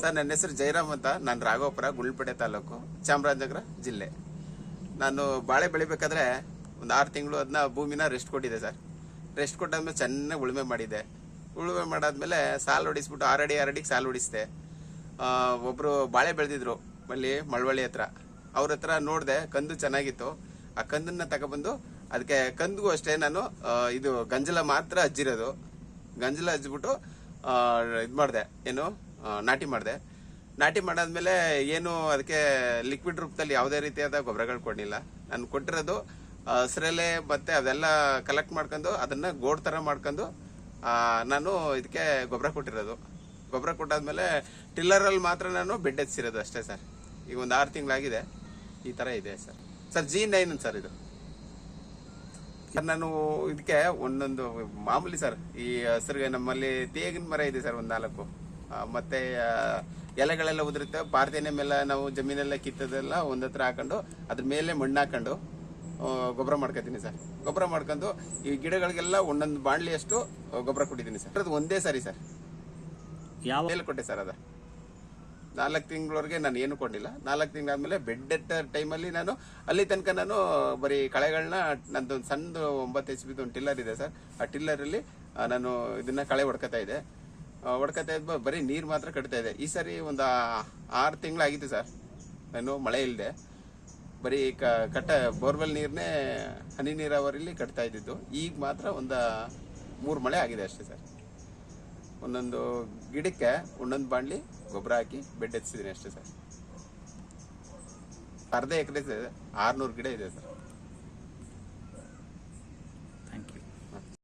Sir, ನನ್ನ ಹೆಸರು ಜಯರಾಮ್ ಅಂತ. ನಾನು ರಾಘವಪುರ ಗುಳ್ಪೇಟೆ ತಾಲೂಕು, ಚಾಮರಾಜನಗರ ಜಿಲ್ಲೆ. ನಾನು ಬಾಳೆ ಬೆಳಿಬೇಕಾದ್ರೆ ಒಂದು ಆರು ತಿಂಗಳು ಅದನ್ನ ಭೂಮಿನ ರೆಸ್ಟ್ ಕೊಟ್ಟಿದೆ ಸರ್. ರೆಸ್ಟ್ ಕೊಟ್ಟಾದ್ಮೇಲೆ ಚೆನ್ನಾಗಿ ಉಳುಮೆ ಮಾಡಿದ್ದೆ. ಉಳುಮೆ ಮಾಡಾದ್ಮೇಲೆ ಸಾಲು ಹೊಡಿಸ್ಬಿಟ್ಟು ಆರಡಿ, ಆರಡಿಗೆ ಸಾಲು ಹೊಡಿಸಿದೆ. ಒಬ್ಬರು ಬಾಳೆ ಬೆಳೆದಿದ್ರು ಅಲ್ಲಿ ಮಳವಳ್ಳಿ ಹತ್ರ. ಅವ್ರ ಹತ್ರ ನೋಡಿದೆ, ಕಂದು ಚೆನ್ನಾಗಿತ್ತು. ಆ ಕಂದನ್ನ ತಗೊಬಂದು ಅದಕ್ಕೆ ಕಂದಿಗೂ ಅಷ್ಟೇ ನಾನು ಇದು ಗಂಜಲ ಮಾತ್ರ ಹಜ್ಜಿರೋದು ಗಂಜಲ ಹಜ್ಬಿಟ್ಟು ಇದು ಮಾಡಿದೆ ಏನು? ನಾಟಿ ಮಾಡಿದೆ. ನಾಟಿ ಮಾಡಾದ್ಮೇಲೆ ಏನು ಅದಕ್ಕೆ ಲಿಕ್ವಿಡ್ ರೂಪದಲ್ಲಿ ಯಾವುದೇ ರೀತಿಯಾದ ಗೊಬ್ಬರಗಳು ಕೊಡಲಿಲ್ಲ. ನಾನು ಕೊಟ್ಟಿರೋದು ಹಸ್ರೆಲೆ ಮತ್ತೆ ಅದೆಲ್ಲ ಕಲೆಕ್ಟ್ ಮಾಡ್ಕೊಂಡು ಅದನ್ನ ಗೋಡ್ ಥರ ಮಾಡ್ಕೊಂಡು ನಾನು ಇದಕ್ಕೆ ಗೊಬ್ಬರ ಕೊಟ್ಟಿರೋದು. ಗೊಬ್ಬರ ಕೊಟ್ಟಾದ್ಮೇಲೆ ಟಿಲ್ಲರಲ್ಲಿ ಮಾತ್ರ ನಾನು ಬೆಡ್ ಎತ್ಸಿರೋದು ಅಷ್ಟೇ ಸರ್. ಈಗ ಒಂದು ಆರು ತಿಂಗಳಾಗಿದೆ. ಈ ಥರ ಇದೆ sir. Sir G nine sir ಇದು. ನಾನು ಇದಕ್ಕೆ ಒಂದೊಂದು ಮಾಮೂಲಿ ಸರ್, ಈ ಹಸಿರಿಗೆ ನಮ್ಮಲ್ಲಿ ತೇಗಿನ ಮರ ಇದೆ ಸರ್, ಒಂದು ನಾಲ್ಕು. ಮತ್ತೆ ಎಲೆಗಳೆಲ್ಲ ಉದುರುತ್ತೆ. ಪಾರ್ತೆನೆ ಮೇಲೆ ನಾವು ಜಮೀನೆಲ್ಲ ಕಿತ್ತದೆಲ್ಲ ಒಂದ್ ಹತ್ರ ಹಾಕೊಂಡು ಅದ್ರ ಮೇಲೆ ಮಣ್ಣು ಹಾಕೊಂಡು ಗೊಬ್ಬರ ಮಾಡ್ಕೊತೀನಿ ಸರ್. ಗೊಬ್ಬರ ಮಾಡ್ಕೊಂಡು ಈ ಗಿಡಗಳಿಗೆಲ್ಲ ಒಂದೊಂದು ಬಾಣಲಿಯಷ್ಟು ಗೊಬ್ಬರ ಕೊಟ್ಟಿದ್ದೀನಿ ಸರ್. ಅದು ಒಂದೇ ಸರಿ ಸರ್. ಯಾವ ಮೇಲೆ ಕೊಟ್ಟೆ ಸರ್ ಅದ. ನಾಲ್ಕು ತಿಂಗಳವರೆಗೆ ನಾನು ಏನು ಕೊಂಡಿಲ್ಲ ನಾಲ್ಕು ತಿಂಗಳಾದ್ಮೇಲೆ ಬೆಡ್ ಎಟ್ಟ ಟೈಮಲ್ಲಿ ನಾನು ಅಲ್ಲಿ ತನಕ ನಾನು ಬರೀ ಕಳೆಗಳನ್ನ ನಂದೊಂದು ಸಣ್ಣದು ಒಂಬತ್ತು ಎಚ್ ಬಿದು ಒಂದು ಟಿಲ್ಲರ್ ಇದೆ ಸರ್. ಆ ಟಿಲ್ಲರಲ್ಲಿ ನಾನು ಇದನ್ನ ಕಳೆ ಹೊಡ್ಕೊತಾ ಇದ್ದೆ. ಹೊಡ್ಕೊತಾ ಇದ್ದ ಬರೀ ನೀರು ಮಾತ್ರ ಕಟ್ತಾ ಇದೆ. ಈ ಸರಿ ಒಂದು ಆರು ತಿಂಗಳಾಗಿತ್ತು ಸರ್. ನಾನು ಮಳೆ ಇಲ್ಲದೆ ಬರೀ ಕಟ್ಟ ಬೋರ್ವೆಲ್ ನೀರನ್ನೇ ಹನಿ ನೀರಾವರಿಲಿ ಕಟ್ತಾ ಇದ್ದಿದ್ದು. ಈಗ ಮಾತ್ರ ಒಂದು ಮೂರು ಮಳೆ ಆಗಿದೆ ಅಷ್ಟೇ ಸರ್. ಒಂದೊಂದು ಗಿಡಕ್ಕೆ, ಒಂದೊಂದು ಬಾಂಡ್ಲಿ ಗೊಬ್ಬರ ಹಾಕಿ ಬೆಡ್ ಎತ್ತಿಸಿದ್ದೀನಿ ಅಷ್ಟೇ ಸರ್. ಅರ್ಧ ಎಕರೆ ಆರುನೂರು ಗಿಡ ಇದೆ ಸರ್.